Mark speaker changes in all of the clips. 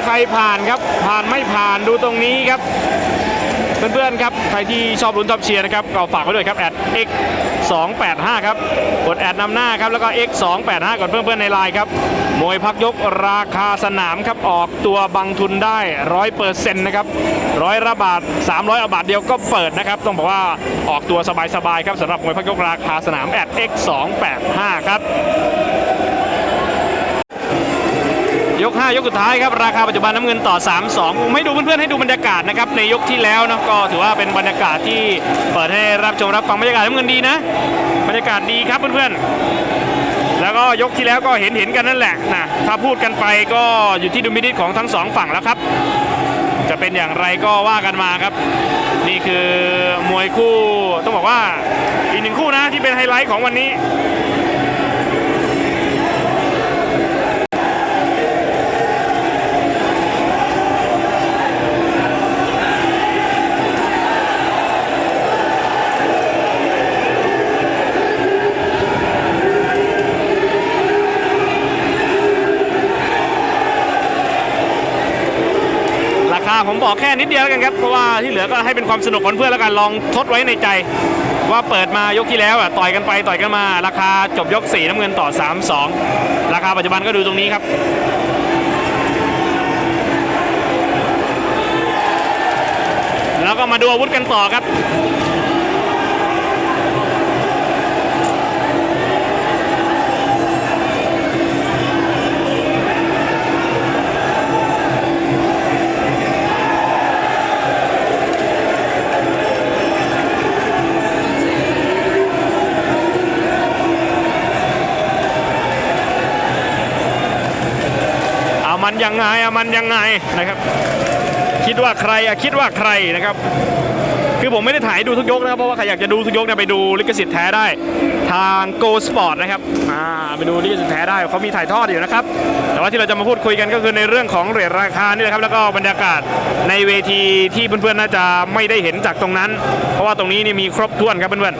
Speaker 1: ูใครผ่านครับ ผ่านไม่ผ่านดูตรงนี้ครับ เพื่อนๆครับ ใครที่ชอบลุ้นชอบเชียร์นะครับก็ฝากไว้ด้วยครับแอด x 2 8 5ครับ กดแอดนำหน้าครับ แล้วก็ x 2 8 5ก่อนเพื่อนๆในไลน์ครับ มวยพักยกราคาสนามครับ ออกตัวบังทุนได้ร้อยเปอร์เซ็นต์นะครับร้อยละบาท 300อบาทเดียวก็เปิดนะครับ ต้องบอกว่าออกตัวสบายๆครับสำหรับมวยพักยกราคาสนามแอด x 2 8 5ครับ ยก 5 ยกสุดท้ายครับราคาปัจจุบันน้ำเงินต่อ 3 2ผมให้ดูเพื่อนๆให้ดูบรรยากาศนะครับในยกที่แล้วนะก็ถือว่าเป็นบรรยากาศที่เปิดให้รับชมรับฟังบรรยากาศน้ำเงินดีนะ บรรยากาศดีครับเพื่อนๆแล้วก็ยกที่แล้วก็เห็นเห็นกันนั่นแหละนะถ้าพูดกันไปก็อยู่ที่ดุลพินิจของทั้งสองฝั่งแล้วครับ จะเป็นอย่างไรก็ว่ากันมาครับ นี่คือมวยคู่ต้องบอกว่าอีกหนึ่งคู่นะที่เป็นไฮไลท์ของวันนี้ บอกแค่นิดเดียวกันครับ เพราะว่าที่เหลือก็ให้เป็นความสนุกของเพื่อนแล้วกันลองทดไว้ในใจ ว่าเปิดมายกที่แล้วอะต่อยกันไปต่อยกันมา ราคาจบยก 4 น้ำเงินต่อ 3 2 ราคาปัจจุบันก็ดูตรงนี้ครับแล้วก็มาดูอาวุธกันต่อครับ ยังไงอามันยังไงนะครับ คิดว่าใครอะคิดว่าใครนะครับ คือผมไม่ได้ถ่ายดูทุกยกนะครับเพราะว่าใครอยากจะดูทุกยกเนี่ยไปดูลิขสิทธิ์แท้ได้ ทาง Go Sport นะครับอ่าไปดูลิขสิทธิ์แท้ได้เขามีถ่ายทอดอยู่นะครับ แต่ว่าที่เราจะมาพูดคุยกันก็คือในเรื่องของเหรียญราคานี่แหละครับแล้วก็บรรยากาศในเวทีที่เพื่อนๆน่าจะไม่ได้เห็นจากตรงนั้น เพราะว่าตรงนี้นี่มีครบถ้วนครับเพื่อน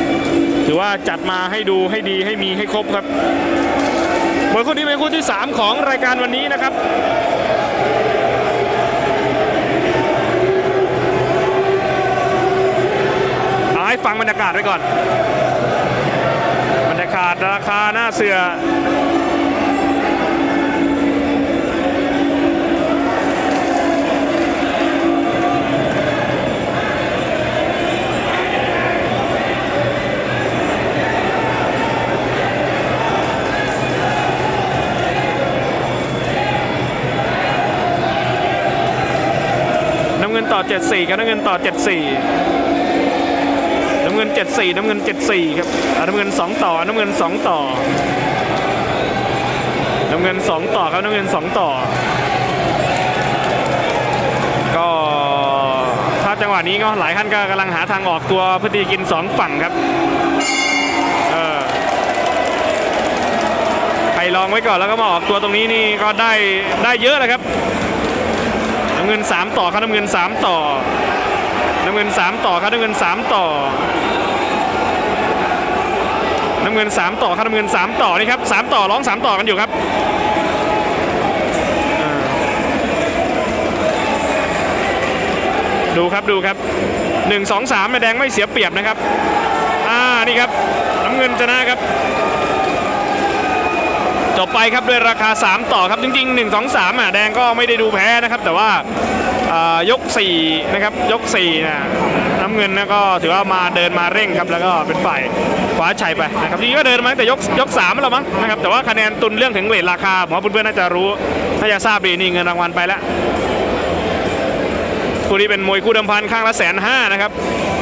Speaker 1: ๆถือว่าจัดมาให้ดูให้ดีให้มีให้ครบครับ มวยคู่นี้เป็นคู่ที่ 3 ของรายการวันนี้นะครับเอาให้ฟังบรรยากาศไว้ก่อน บรรยากาศราคาหน้าเสือ ต่อ 74 ครับน้ำเงินต่อ 74 น้ำเงิน 74 น้ำเงิน 74 ครับน้ำเงิน 2 ต่อ น้ำเงิน 2 ต่อ น้ำเงิน 2 ต่อครับน้ำเงิน 2 ต่อ ก็ถ้าจังหวะนี้ก็หลายท่านก็กำลังหาทางออกตัวเพื่อที่กิน 2 ฝั่งครับเออใครลองไว้ก่อนแล้วก็มาออกตัวตรงนี้นี่ก็ได้ได้เยอะเลยครับ น้ำเงิน 3 ต่อครับน้ำเงิน 3 ต่อ น้ำเงิน 3 ต่อครับน้ำเงิน 3 ต่อ น้ำเงิน 3 ต่อครับน้ำเงิน 3 ต่อนี่ครับ3ต่อร้อง 3 ต่อกันอยู่ครับดูครับดูครับ 1 2 3แม่แดงไม่เสียเปรียบนะครับ อ่านี่ครับน้ำเงินชนะครับ จบไปครับด้วยราคา 3 ต่อครับจริง ๆ 1 2 3อะแดงก็ไม่ได้ดูแพ้นะครับ แต่ว่ายก4นะครับยก4นะน้ำเงินนะก็ถือว่ามาเดินมาเร่งครับแล้วก็เป็นฝ่ายคว้าชัยไปนะครับจริงก็เดินมาแต่ยกยก3แล้วมั้งนะครับแต่ว่าคะแนนตุนเรื่องถึงเวทราคาผมว่าเพื่อนๆน่าจะรู้น่าจะทราบดีนี่เงินรางวัลไปแล้วคู่นี้เป็นมวยคู่เดิมพันข้างละแสนห้านะครับ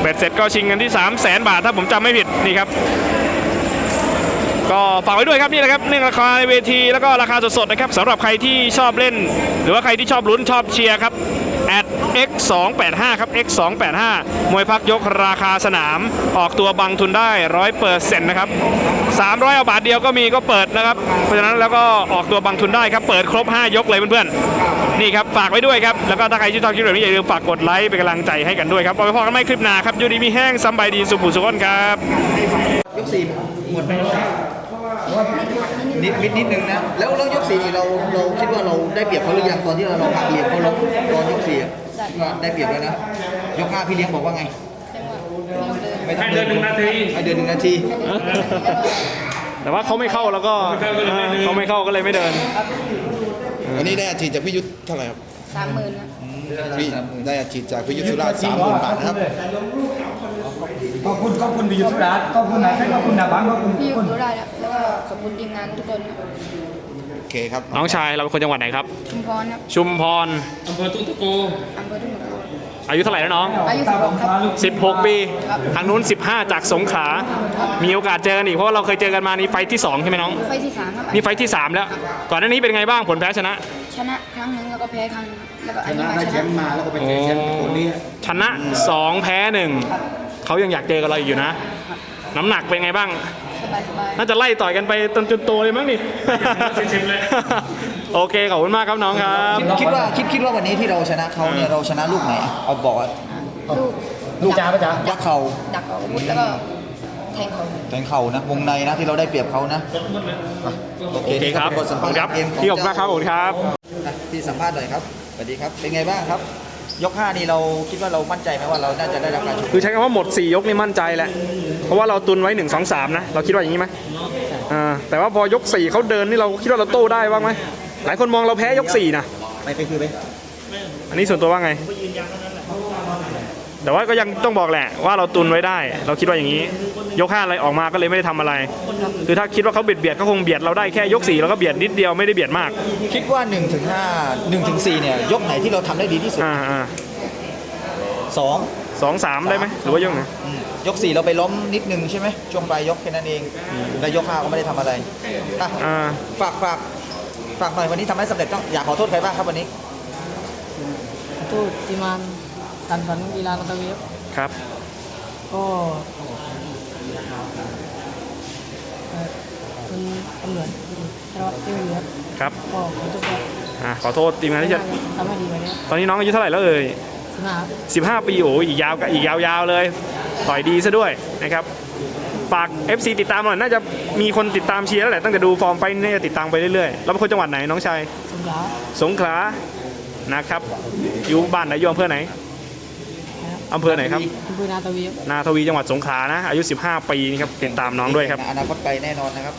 Speaker 1: เบ็ดเสร็จก็ชิงกันที่3 0 0แสนบาทถ้าผมจำไม่ผิดนี่ครับ ก็ฝากไว้ด้วยครับนี่แหละครับเรื่องราคาในเวทีแล้วก็ราคาสดๆนะครับสำหรับใครที่ชอบเล่น หรือว่าใครที่ชอบลุ้นชอบเชียร์ครับ at x 2 8 5ครับ x 2 8 5มวยพักยกราคาสนาม ออกตัวบังทุนได้ร้อยเปอร์เซ็นต์นะครับ300เอาบาทเดียวก็มีก็เปิดนะครับ เพราะฉะนั้นแล้วก็ออกตัวบังทุนได้ครับ เปิดครบ 5 ยกเลยเพื่อนๆ นี่ครับ ฝากไว้ด้วยครับ แล้วก็ถ้าใครที่ชอบคลิปแบบนี้อย่าลืมฝากกดไลค์เป็นกำลังใจให้กันด้วยครับเอาไปพอกันไม่คลิปหน้าครับยูดีมีแห้งซัมบายดีสุขุสุขนครับ
Speaker 2: ยกสี่หมดไปแล้ว นิดนิดนิดนึงนะ แล้วแล้วยกสี่นี่เราเราคิดว่าเราได้เปรียบเขาหรือยังตอนที่เราหักเหลี่ยมเขาล้มตอนยกสี่อะว่าได้เปรียบแล้วนะ ยกห้าพี่เลี้ยงบอกว่าไง
Speaker 3: ไม่ต้องเดิน
Speaker 2: ไม่ต้องเดินให้เดินหนึ่งนาที
Speaker 1: แต่ว่าเขาไม่เข้าแล้วก็เขาไม่เข้าก็เลยไม่เดิน
Speaker 4: วันนี้ได้อาชีพจากพิยุทธเท่าไหร่ครับ
Speaker 5: สามหมื่นนะ
Speaker 4: พี่ได้อาชีพจากพิยุทธสุราษฎร์สามหมื่นบาทนะครับ
Speaker 3: ขอบคุณขอบคุณพิยุทธราชขอบคุณนายขอบคุณนาบังขอบคุณ
Speaker 5: พี่อยู่
Speaker 3: คน
Speaker 5: ดูได้แล้วแล้วก็ ขอบคุณทีมงานทุกคนครับ
Speaker 4: โอเคครับ
Speaker 1: น้องชายเราเป็นคนจังหวัดไหนครับ
Speaker 5: ชุมพรครับ
Speaker 1: ชุมพร
Speaker 6: อำเภอทุ่งตะโก
Speaker 5: อำเภอทุ่งตะโก
Speaker 1: อายุเท่าไหร่แล้วน้อง
Speaker 5: อายุสิบหกครับ
Speaker 1: 16 ปีทางนู้น 15 จากสงขลา มีโอกาสเจอกันอีกเพราะว่าเราเคยเจอกันมานี่ไฟท์ที่ 2 ใช่ไหมน้อง
Speaker 5: ไฟล์ที่สามครับ
Speaker 1: นี่ไฟท์ที่ 3 แล้ว ก่อนหน้านี้เป็นไงบ้างผลแพ้ชนะ
Speaker 5: ชนะครั้งหนึ่งแล้วก็แพ้ครั้งหนึงแล้วก็อัน
Speaker 3: ช
Speaker 5: นี้
Speaker 3: นะ
Speaker 5: มา
Speaker 3: ได้
Speaker 5: ช
Speaker 3: แช
Speaker 5: นะ
Speaker 3: มป์มาแล้วก็ไปแชมป์แชมป์คนนี้
Speaker 1: ชนะ 2 แพ้ 1 เขายังอยากเจอกับเราอีกอยู่นะ น้ำหนักเป็นไงบ้าง
Speaker 5: สบายสบาย
Speaker 1: น่าจะไล่ต่อยกันไปจนจนโตเลยมั้งนี่โอเคขอบคุณมากครับน้องครับ
Speaker 2: คิดคิดว่าคิดคิดว่าวันนี้ที่เราชนะเขาเนี่ยเราชนะลูกไหนเอาบอกว่า
Speaker 5: ลูก
Speaker 3: ลูกจ้าปะจ๊ะ
Speaker 2: ยักเข่า
Speaker 5: ดักเขาอาวุธแล้วก็แทงเขา
Speaker 2: แทงเข่านะวงในนะที่เราได้เปรียบเขานะอะโอ
Speaker 1: โอเคครับ
Speaker 2: นี่ก็เป็นบทสัม
Speaker 1: ขอบ
Speaker 2: ภาษ
Speaker 1: คุณครับ
Speaker 2: ณ์เกมของ
Speaker 1: พี่ขอบคุณมากครับขอบคุณครับ
Speaker 2: อะพี่สัมภาษณ์หน่อยครับสวัสดีครับเป็นไงบ้างครับ ยกห้านี่เราคิดว่าเรามั่นใจไหมว่าเราน่าจะได้รับการชก
Speaker 1: คือใช้คำว่าหมด 4 ยกนี่มั่นใจแหละ เพราะว่าเราตุนไว้ 1 2 3 นะ เราคิดว่าอย่างนี้ไหมอ่าแต่ว่าพอยก 4เขาเดินนี่เราคิดว่าเราโต้ได้บ้างไหมหลายคนมองเราแพ้ยก 4 นะ
Speaker 2: ไปไปคือไป
Speaker 1: อันนี้ส่วนตัวว่าไง แต่ว่าก็ยังต้องบอกแหละว่าเราตุนไว้ได้ เราคิดว่าอย่างนี้ ยกห้าอะไรออกมาก็เลยไม่ได้ทำอะไร คือถ้าคิดว่าเขาเบียดเบียดเขาคงเบียดเราได้แค่ยกสี่เราก็เบียดนิดเดียวไม่ได้เบียดมาก
Speaker 2: คิดว่า1นถึงห้าหนึ่งถึงสี่เนี่ยยกไหนที่เราทำได้ดีที่สุด
Speaker 1: อ่าอ่า
Speaker 2: สอง
Speaker 1: สองสามได้ไหมหรือว่ายกไหน
Speaker 2: อืมยกสี่เราไปล้มนิดนึงใช่ไหมช่วงปลายยกแค่นั้นเองแล้วยกห้าก็ไม่ได้ทำอะไรอะ
Speaker 1: อ่า
Speaker 2: ฝากฝากฝากหน่อยวันนี้ทำให้สำเร็จต้องอยากขอโทษใครบ้างครับวันนี้
Speaker 7: ทูตทีมงาน การฝันกีฬาตะเวียบ
Speaker 1: ครับ
Speaker 7: ก็เอ่อคุณตำรวจจังหวัดเชียงรายครับ
Speaker 1: ครับ
Speaker 7: ก็ขอโทษครับ
Speaker 1: อ่าขอโทษทีมงานที่จะ
Speaker 7: ทำให้ดีกว่านี้
Speaker 1: ตอนนี้น้องอายุเท่าไหร่แล้วเอ่ย
Speaker 7: สิบห้าครับ
Speaker 1: 15ปีโอ้ยอีกยาวอีกยาวๆเลย ต่อยดีซะด้วยนะครับฝาก FC ติดตามหน่อยน่าจะมีคนติดตามเชียร์แล้วแหละตั้งแต่ดูฟอร์มไฟท์น่าจะติดตามไปเรื่อยๆแล้วเป็นคนจังหวัดไหนน้องชาย
Speaker 7: สงขลา
Speaker 1: สงขลานะครับอยู่บ้านไหนอยู่อำเภอไหน อำเภอไหนครับ
Speaker 7: อำเภอนาตะเวียบ
Speaker 1: นาทวีจังหวัดสงขลานะ อายุ 15 ปีนี่ครับติดตามน้องด้วยครับ
Speaker 2: อนาคตไกลแน่นอนนะครับ